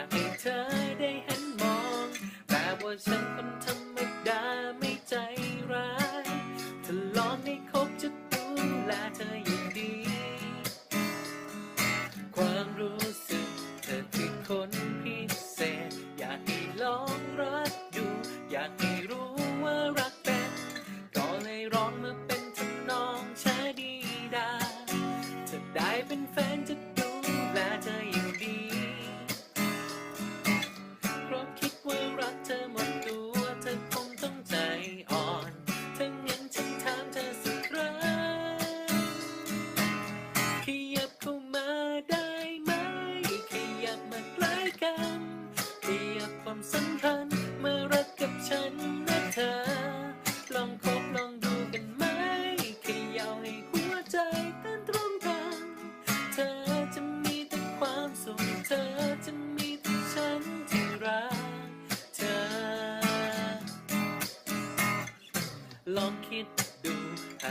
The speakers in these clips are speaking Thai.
ากให้เธอได้เห็นมอง แต่ว่าฉันคนธรรม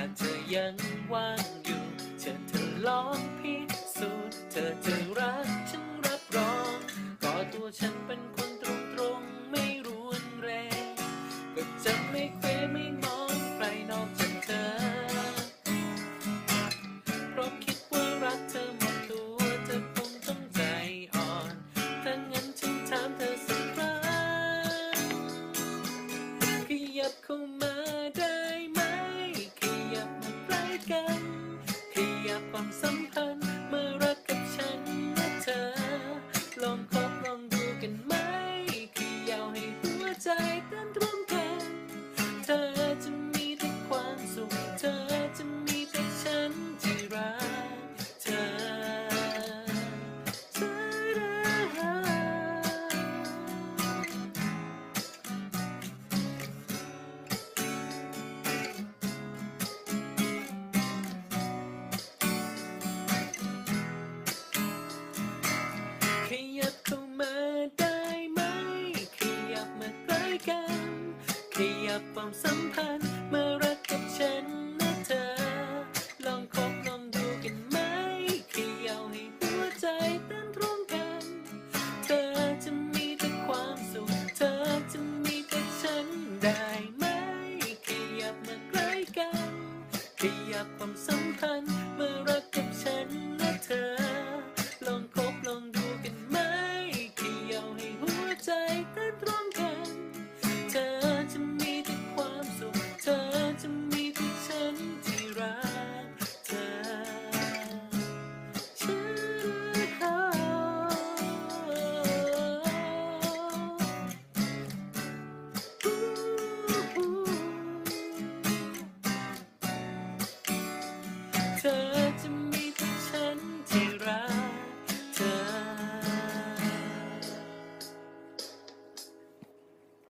าเธอยังว่างอยู่เชิญเธอลองพิสูจน์เธอจะรักฉันรับรองก็ตัวฉันเป็น ขยับความสัมพันธ์เมื่อรักกับฉันนะเธอ ลองคบลองดูกันไหมขยับให้หัวใจเต้นร่วมกัน เธอจะมีแต่ความสุข เธอจะมีแต่ฉันได้ไหมขยับมาใกล้กัน ขยับความสัมพันธ์เมื่อรักกับฉันนะเธอ